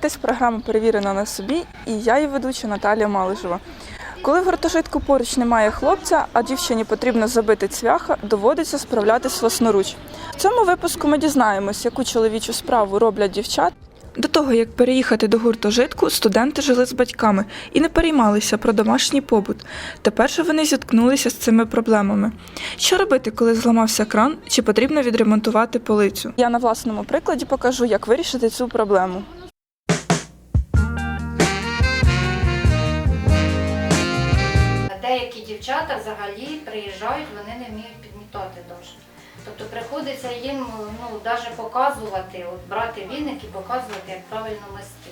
дивитесь програму Перевірено на собі і я її ведуча Наталія Малишева. Коли в гуртожитку поруч немає хлопця, а дівчині потрібно забити цвяха, доводиться справлятись власноруч. В цьому випуску ми дізнаємось, яку чоловічу справу роблять дівчат. До того, як переїхати до гуртожитку, студенти жили з батьками і не переймалися про домашній побут. Тепер же вони зіткнулися з цими проблемами. Що робити, коли зламався кран, чи потрібно відремонтувати полицю? Я на власному прикладі покажу, як вирішити цю проблему. Дівчата взагалі приїжджають, вони не вміють підмітати дуже. Тобто приходиться їм ну, навіть показувати, от брати віник і показувати, як правильно мести.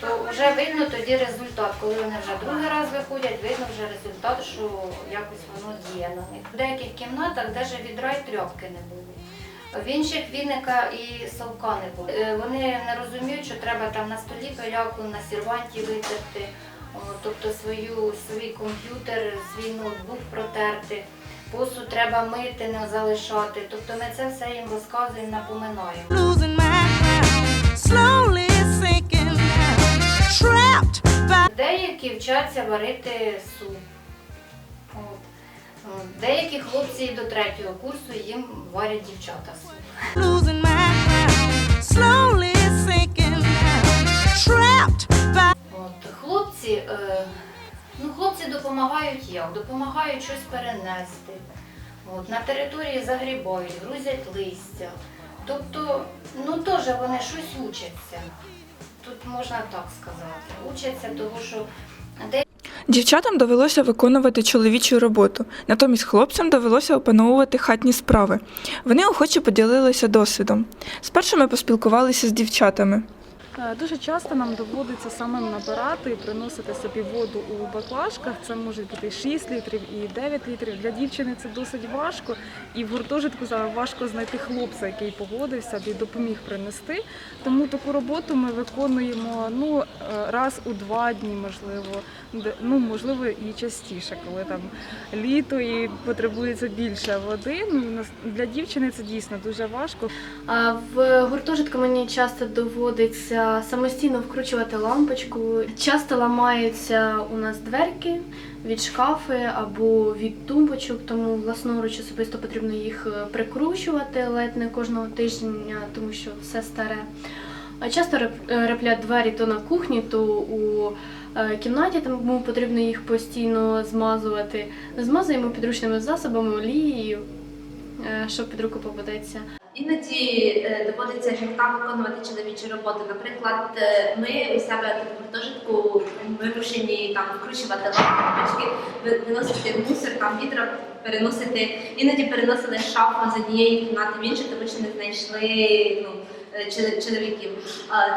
То вже видно тоді результат, коли вони вже другий раз виходять, видно вже результат, що якось воно діє на них. В деяких кімнатах навіть відра й трьопки не було. В інших віника і совка не було. Е, Вони не розуміють, що треба там на столі пиляку, на серванті витерти, тобто свою, свій комп'ютер, свій ноутбук протерти. Посуд треба мити, не залишати. Тобто ми це все їм розказуємо, напоминаємо. Деякі вчаться варити суп. От. Деякі хлопці до третього курсу їм варять дівчата суп. trapped хлопці, е, ну, хлопці допомагають як? Допомагають щось перенести. От, на території загрібають, грузять листя. Тобто, ну теж вони щось учаться. Тут можна так сказати. Учаться, тому що Дівчатам довелося виконувати чоловічу роботу, натомість хлопцям довелося опановувати хатні справи. Вони охоче поділилися досвідом. Спершу ми поспілкувалися з дівчатами. Е, Дуже часто нам доводиться самим набирати і приносити собі воду у баклажках. Це може бути 6 літрів і 9 літрів. Для дівчини це досить важко. І в гуртожитку зараз важко знайти хлопця, який погодився і допоміг принести. Тому таку роботу ми виконуємо ну, е, раз у два дні, можливо, ну, можливо, і частіше, коли там літо і потребується більше води. Ну, для дівчини це дійсно дуже важко. А В гуртожитку мені часто доводиться самостійно вкручувати лампочку. Часто ламаються у нас дверки від шкафи або від тумбочок, тому власноруч особисто потрібно їх е, прикручувати ледь не кожного тижня, тому що все старе. Часто е, реплять двері то на кухні, то у е, кімнаті, тому потрібно їх постійно змазувати. Змазуємо підручними засобами, олією, що під руку попадеться. Іноді е, доводиться жінкам виконувати чоловічі роботи. Наприклад, е, ми у себе в гуртожитку вимушені там вкручувати лампочки, ви- виносити мусор, там відра переносити. Іноді переносили шафу з однієї кімнати в іншу, тому що не знайшли ну, е, чоловіків.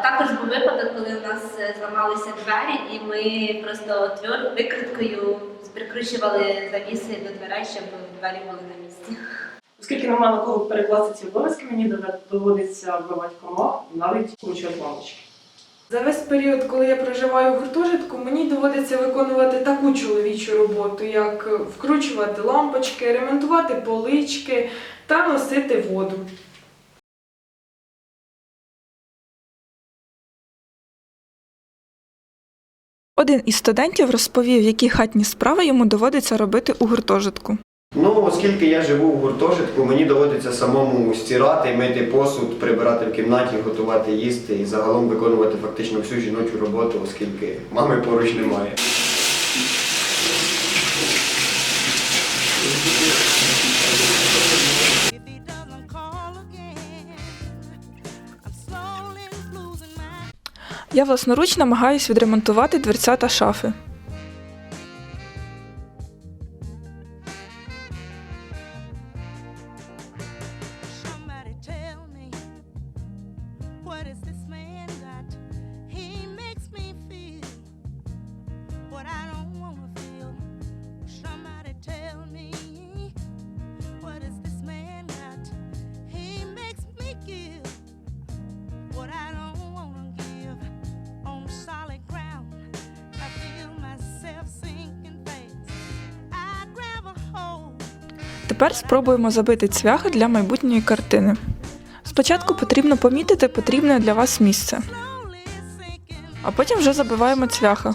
Також був випадок, коли у нас зламалися двері, і ми просто тверд викруткою прикручували завіси до дверей, щоб двері були на місці. Оскільки немає на кого перекласти ці обов'язки, мені доводиться вбивати комах, навіть кручувати лампочки. За весь період, коли я проживаю в гуртожитку, мені доводиться виконувати таку чоловічу роботу, як вкручувати лампочки, ремонтувати полички та носити воду. Один із студентів розповів, які хатні справи йому доводиться робити у гуртожитку. Ну, оскільки я живу в гуртожитку, мені доводиться самому стирати, мити посуд, прибирати в кімнаті, готувати їсти і загалом виконувати фактично всю жіночу роботу, оскільки мами поруч немає. Я власноруч намагаюсь відремонтувати дверця та шафи. Fast. I grab a hold. Тепер спробуємо забити цвяхи для майбутньої картини. Спочатку потрібно помітити потрібне для вас місце. А потім вже забиваємо цвяха.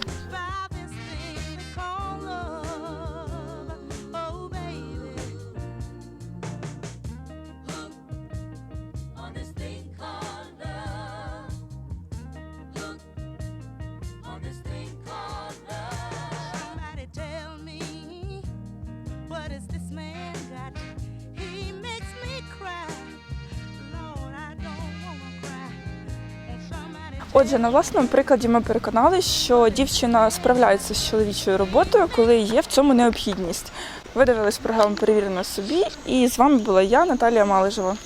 Отже, на власному прикладі ми переконали, що дівчина справляється з чоловічою роботою, коли є в цьому необхідність. Ви дивились програму Перевірено собі, і з вами була я, Наталія Малежева.